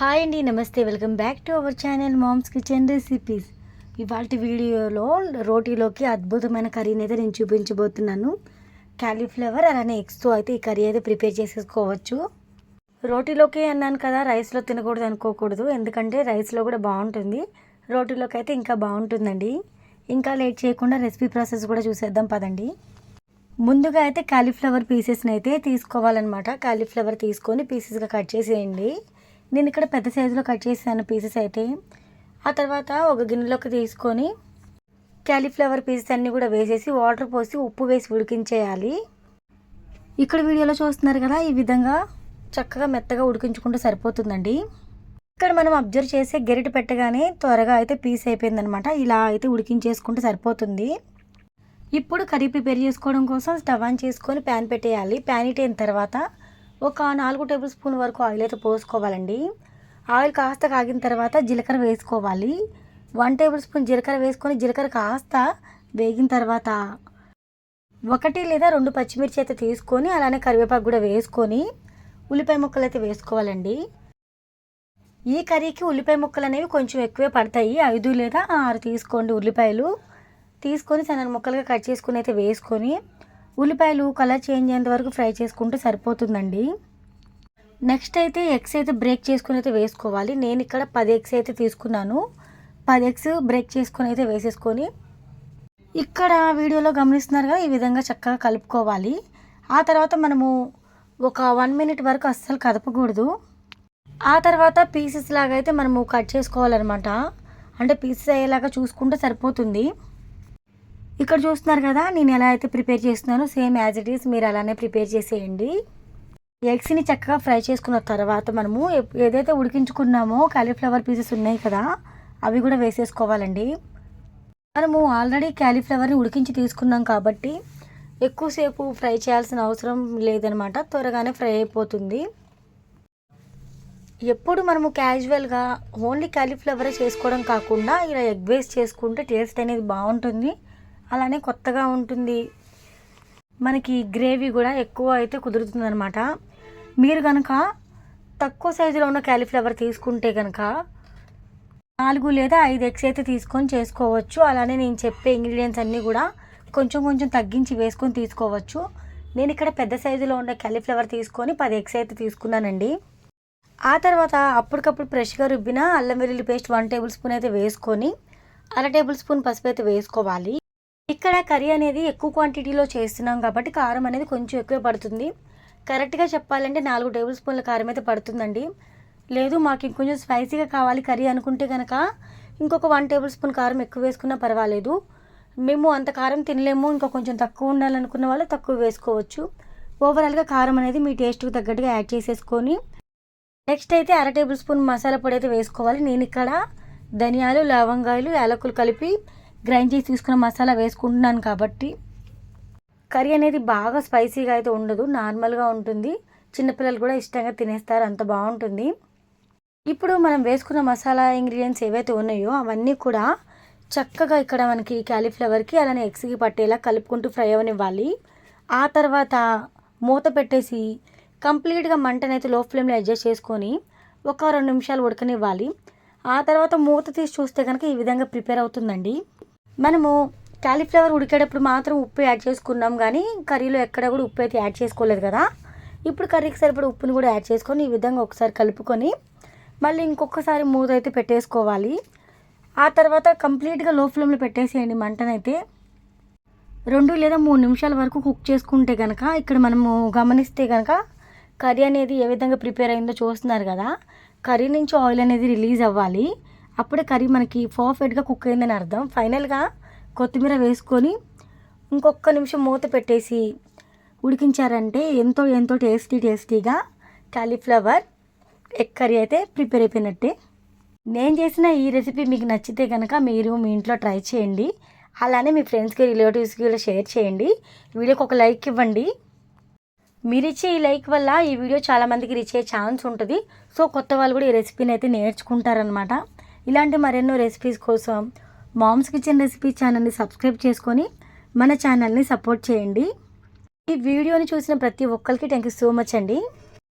Hi అండి నమస్తే. Welcome back to our channel mom's kitchen recipes. ఇవాళ వీడియోలో రోటీలోకి అద్భుతమైన కర్రీని అయితే నేను చూపించబోతున్నాను. క్యాలీఫ్లవర్ అలానే ఎగ్స్తో అయితే ఈ కర్రీ అయితే ప్రిపేర్ చేసేసుకోవచ్చు. రోటీలోకి అన్నాను కదా రైస్లో తినకూడదు అనుకోకూడదు. ఎందుకంటే రైస్లో కూడా బాగుంటుంది. రోటీలోకి అయితే ఇంకా బాగుంటుందండి. ఇంకా లేట్ చేయకుండా రెసిపీ ప్రాసెస్ కూడా చూసేద్దాం పదండి. ముందుగా అయితే కాలీఫ్లవర్ పీసెస్ని అయితే తీసుకోవాలన్నమాట. కాలీఫ్లవర్ తీసుకొని పీసెస్గా కట్ చేసేయండి. నేను ఇక్కడ పెద్ద సైజులో కట్ చేసాను పీసెస్ అయితే. ఆ తర్వాత ఒక గిన్నెలోకి తీసుకొని క్యాలీఫ్లవర్ పీసెస్ అన్నీ కూడా వేసేసి వాటర్ పోసి ఉప్పు వేసి ఉడికించేయాలి. ఇక్కడ వీడియోలో చూస్తున్నారు కదా ఈ విధంగా చక్కగా మెత్తగా ఉడికించుకుంటే సరిపోతుందండి. ఇక్కడ మనం అబ్జర్వ్ చేసే గెరిట పెట్టగానే త్వరగా అయితే పీస్ అయిపోయిందనమాట ఇలా అయితే ఉడికించేసుకుంటే సరిపోతుంది. ఇప్పుడు కర్రీ ప్రిపేర్ చేసుకోవడం కోసం స్టవ్ ఆన్ చేసుకొని ప్యాన్ పెట్టేయాలి. ప్యాన్ ఇట్ అయిన తర్వాత ఒక నాలుగు టేబుల్ స్పూన్ వరకు ఆయిల్ అయితే పోసుకోవాలండి. ఆయిల్ కాస్త కాగిన తర్వాత జీలకర్ర వేసుకోవాలి. వన్ టేబుల్ స్పూన్ జీలకర్ర వేసుకొని జీలకర్ర కాస్త వేగిన తర్వాత ఒకటి లేదా రెండు పచ్చిమిర్చి అయితే తీసుకొని అలానే కరివేపాకు కూడా వేసుకొని ఉల్లిపాయ ముక్కలు అయితే వేసుకోవాలండి. ఈ కర్రీకి ఉల్లిపాయ ముక్కలు అనేవి కొంచెం ఎక్కువే పడతాయి. ఐదు లేదా ఆరు తీసుకోండి ఉల్లిపాయలు. తీసుకొని సన్న ముక్కలుగా కట్ చేసుకుని అయితే వేసుకొని ఉల్లిపాయలు కలర్ చేంజ్ అయ్యేంత వరకు ఫ్రై చేసుకుంటే సరిపోతుందండి. నెక్స్ట్ అయితే ఎగ్స్ అయితే బ్రేక్ చేసుకుని అయితే వేసుకోవాలి. నేను ఇక్కడ పది ఎగ్స్ అయితే తీసుకున్నాను. పది ఎగ్స్ బ్రేక్ చేసుకొని అయితే వేసేసుకొని ఇక్కడ వీడియోలో గమనిస్తున్నారు కదా ఈ విధంగా చక్కగా కలుపుకోవాలి. ఆ తర్వాత మనము ఒక వన్ మినిట్ వరకు అస్సలు కదపకూడదు. ఆ తర్వాత పీసెస్ లాగా అయితే మనము కట్ చేసుకోవాలన్నమాట. అంటే పీసెస్ అయ్యేలాగా చూసుకుంటే సరిపోతుంది. ఇక్కడ చూస్తున్నారు కదా నేను ఎలా అయితే ప్రిపేర్ చేస్తున్నానో సేమ్ యాజ్ ఇట్ ఈస్ మీరు అలానే ప్రిపేర్ చేసేయండి. ఎగ్స్ని చక్కగా ఫ్రై చేసుకున్న తర్వాత మనము ఏదైతే ఉడికించుకున్నామో కాలీఫ్లవర్ పీసెస్ ఉన్నాయి కదా అవి కూడా వేసేసుకోవాలండి. మనము ఆల్రెడీ క్యాలీఫ్లవర్ని ఉడికించి తీసుకున్నాం కాబట్టి ఎక్కువసేపు ఫ్రై చేయాల్సిన అవసరం లేదనమాట త్వరగానే ఫ్రై అయిపోతుంది. ఎప్పుడు మనము క్యాజువల్గా ఓన్లీ క్యాలీఫ్లవరే చేసుకోవడం కాకుండా ఇలా ఎగ్ వేస్ట్ చేసుకుంటే టేస్ట్ అనేది బాగుంటుంది. అలానే కొత్తగా ఉంటుంది. మనకి గ్రేవీ కూడా ఎక్కువ అయితే కుదురుతుంది అనమాట మీరు కనుక తక్కువ సైజులో ఉన్న క్యాలీఫ్లవర్ తీసుకుంటే కనుక నాలుగు లేదా ఐదు ఎగ్స్ అయితే తీసుకొని చేసుకోవచ్చు. అలానే నేను చెప్పే ఇంగ్రీడియంట్స్ అన్నీ కూడా కొంచెం కొంచెం తగ్గించి వేసుకొని తీసుకోవచ్చు. నేను ఇక్కడ పెద్ద సైజులో ఉన్న క్యాలీఫ్లవర్ తీసుకొని పది ఎగ్స్ అయితే తీసుకున్నానండి. ఆ తర్వాత అప్పటికప్పుడు ఫ్రెష్గా రుబ్బిన అల్లం వెల్లుల్లి పేస్ట్ వన్ టేబుల్ స్పూన్ అయితే వేసుకొని అర టేబుల్ స్పూన్ పసుపు అయితే వేసుకోవాలి. ఇక్కడ కర్రీ అనేది ఎక్కువ క్వాంటిటీలో చేస్తున్నాం కాబట్టి కారం అనేది కొంచెం ఎక్కువ పడుతుంది. కరెక్ట్గా చెప్పాలంటే నాలుగు టేబుల్ స్పూన్ల కారం అయితే పడుతుందండి. లేదు మాకు ఇంకొంచెం స్పైసీగా కావాలి కర్రీ అనుకుంటే కనుక ఇంకొక వన్ టేబుల్ స్పూన్ కారం ఎక్కువ వేసుకున్నా పర్వాలేదు. మేము అంత కారం తినలేము ఇంకా కొంచెం తక్కువ ఉండాలనుకున్న వాళ్ళు తక్కువ వేసుకోవచ్చు. ఓవరాల్గా కారం అనేది మీ టేస్ట్కి తగ్గట్టుగా యాడ్ చేసేసుకొని నెక్స్ట్ అయితే అర టేబుల్ స్పూన్ మసాలా పొడి అయితే వేసుకోవాలి. నేను ఇక్కడ ధనియాలు లవంగాయలు యాలకులు కలిపి గ్రైండ్ చేసి తీసుకున్న మసాలా వేసుకుంటున్నాను కాబట్టి కర్రీ అనేది బాగా స్పైసీగా అయితే ఉండదు నార్మల్గా ఉంటుంది. చిన్నపిల్లలు కూడా ఇష్టంగా తినేస్తారు అంత బాగుంటుంది. ఇప్పుడు మనం వేసుకున్న మసాలా ఇంగ్రీడియంట్స్ ఏవైతే ఉన్నాయో అవన్నీ కూడా చక్కగా ఇక్కడ మనకి క్యాలీఫ్లవర్కి అలానే ఎగ్స్కి పట్టేలా కలుపుకుంటూ ఫ్రై అవనివ్వాలి. ఆ తర్వాత మూత పెట్టేసి కంప్లీట్గా మంటనైతే లో ఫ్లేమ్లో అడ్జస్ట్ చేసుకొని ఒక రెండు నిమిషాలు ఉడకనివ్వాలి. ఆ తర్వాత మూత తీసి చూస్తే కనుక ఈ విధంగా ప్రిపేర్ అవుతుందండి. మనము క్యాలీఫ్లవర్ ఉడికేటప్పుడు మాత్రం ఉప్పు యాడ్ చేసుకున్నాం కానీ కర్రీలో ఎక్కడ కూడా ఉప్పు అయితే యాడ్ చేసుకోలేదు కదా. ఇప్పుడు కర్రీకి సరిపడ ఉప్పుని కూడా యాడ్ చేసుకొని ఈ విధంగా ఒకసారి కలుపుకొని మళ్ళీ ఇంకొకసారి మూత అయితే పెట్టేసుకోవాలి. ఆ తర్వాత కంప్లీట్గా లో ఫ్లేమ్లో పెట్టేసేయండి మంటనైతే. రెండు లేదా మూడు నిమిషాల వరకు కుక్ చేసుకుంటే కనుక ఇక్కడ మనము గమనిస్తే కనుక కర్రీ అనేది ఏ విధంగా ప్రిపేర్ అయిందో చూస్తున్నారు కదా. కర్రీ నుంచి ఆయిల్ అనేది రిలీజ్ అవ్వాలి. అప్పుడే కర్రీ మనకి పర్ఫెక్ట్గా కుక్ అయిందని అర్థం. ఫైనల్గా కొత్తిమీర వేసుకొని ఇంకొక నిమిషం మూత పెట్టేసి ఉడికించారంటే ఎంతో ఎంతో టేస్టీ టేస్టీగా కాలీఫ్లవర్ ఎగ్ కర్రీ అయితే ప్రిపేర్ అయిపోయినట్టే. నేను చేసిన ఈ రెసిపీ మీకు నచ్చితే కనుక మీరు మీ ఇంట్లో ట్రై చేయండి. అలానే మీ ఫ్రెండ్స్కి రిలేటివ్స్కి కూడా షేర్ చేయండి. వీడియోకి ఒక లైక్ ఇవ్వండి. మీరు ఇచ్చే ఈ లైక్ వల్ల ఈ వీడియో చాలామందికి రీచ్ అయ్యే ఛాన్స్ ఉంటుంది. సో కొత్త వాళ్ళు కూడా ఈ రెసిపీని అయితే నేర్చుకుంటారనమాట ఇలాంటి మరెన్నో రెసిపీస్ కోసం మామ్స్ కిచెన్ రెసిపీ ఛానల్ని సబ్స్క్రైబ్ చేసుకొని మన ఛానల్ని సపోర్ట్ చేయండి. ఈ వీడియోని చూసిన ప్రతి ఒక్కరికి థ్యాంక్ యూ సో మచ్ అండి.